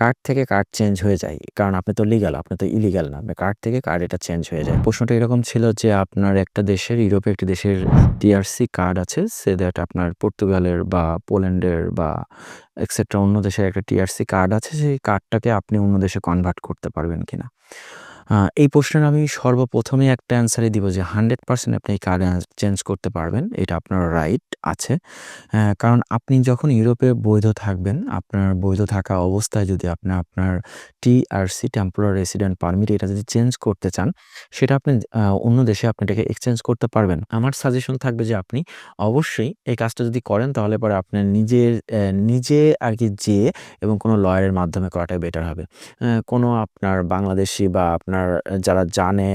Card থেকে card change হয়ে যায়। কারণ আপনি তো লিগাল আপনি তো ইলিগাল না। কার্ড থেকে কার্ড এটা চেঞ্জ হয়ে যায়। প্রশ্নটা এরকম ছিল যে আপনার একটা দেশের, ইউরোপে একটি দেশের টিআরসি কার্ড আছে, সে দ্যাট আপনার পর্তুগালের বা পোল্যান্ডের বা এক্সেট্রা অন্য দেশের একটা টিআরসি কার্ড আছে, সেই কার্ডটাকে আপনি অন্য দেশে কনভার্ট করতে পারবেন কিনা? এই প্রশ্নের আমি সর্বপ্রথমেই একটা অ্যান্সারই দিব যে 100% আপনি এই কার্ড চেঞ্জ করতে পারবেন। এটা আপনার রাইট আছে। কারণ আপনি যখন ইউরোপে বৈধ থাকবেন, আপনার বৈধ থাকা অবস্থায় যদি আপনি আপনার টিআরসি টেম্পোরারি রেসিডেন্ট পারমিট এটা যদি চেঞ্জ করতে চান, সেটা আপনি অন্য দেশে আপনি এটাকে এক্সচেঞ্জ করতে পারবেন। আমার সাজেশন থাকবে যে আপনি অবশ্যই এই কাজটা যদি করেন তাহলে পরে আপনার নিজের নিজে আর কি যেয়ে এবং কোনো লয়ারের মাধ্যমে করাটাই বেটার হবে। কোনো আপনার বাংলাদেশি বা আপনার যারা জানে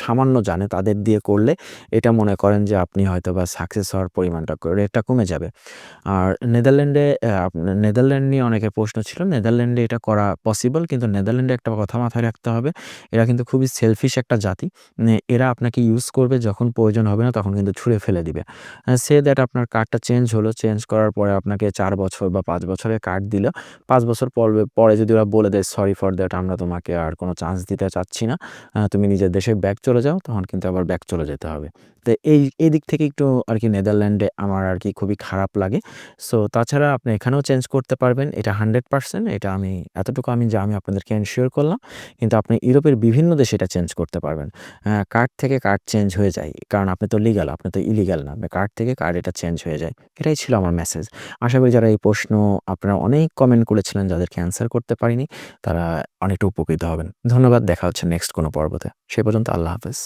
সামান্য জানে তাদের দিয়ে করলে এটা মনে করেন যে আপনি হয়তো বা সাকসেস হওয়ার পরিমাণটা রেটটা কমে যাবে। আর নেদারল্যান্ডে নেদারল্যান্ড নিয়ে অনেকের প্রশ্ন ছিল। নেদারল্যান্ডে এটা করা পসিবল কিন্তু নেদারল্যান্ডে একটা কথা মাথায় রাখতে হবে। এরা কিন্তু খুবই সেলফিশ একটা জাতি। মানে এরা আপনাকে ইউজ করবে যখন প্রয়োজন হবে না তখন কিন্তু ছুঁড়ে ফেলে দিবে। সে দ্যাট আপনার কার্ডটা চেঞ্জ হলো, চেঞ্জ করার পরে আপনাকে চার বছর বা পাঁচ বছরের কার্ড দিল। পাঁচ বছর পরে যদি ওরা বলে দেয় সরি ফর দ্যাট আমরা তোমাকে আর কোনো চান্স দিতে চাচ্ছি না। তুমি নিজের দেশে ব্যাক চলে যাও তখন কিন্তু আবার ব্যাক চলে যেতে হবে। তো এই এই দিক থেকে একটু আর কি নেদারল্যান্ডে আমার আর কি খুবই খারাপ লাগে। সো তাছাড়া আপনি এখানেও চেঞ্জ করতে পারবেন। এটা 100% এটা আমি এতটুকু আমি যা আমি আপনাদেরকে এনশিওর করলাম। কিন্তু আপনি ইউরোপের বিভিন্ন দেশে এটা চেঞ্জ করতে পারবেন। কার্ড থেকে কার্ড চেঞ্জ হয়ে যায়। কারণ আপনি তো লিগ্যাল, আপনি তো ইলিগ্যাল না। কার্ড থেকে কার্ড এটা চেঞ্জ হয়ে যায়। এটাই ছিল আমার মেসেজ। আশা করি যারা এই প্রশ্ন আপনারা অনেক কমেন্ট করেছিলেন যাদেরকে অ্যান্সার করতে পারিনি, তারা অনেকটা উপকৃত হবেন। ধন্যবাদ। দেখা হচ্ছে নেক্সট কোনো পর্বতে। সে পর্যন্ত আল্লাহ হাফেজ।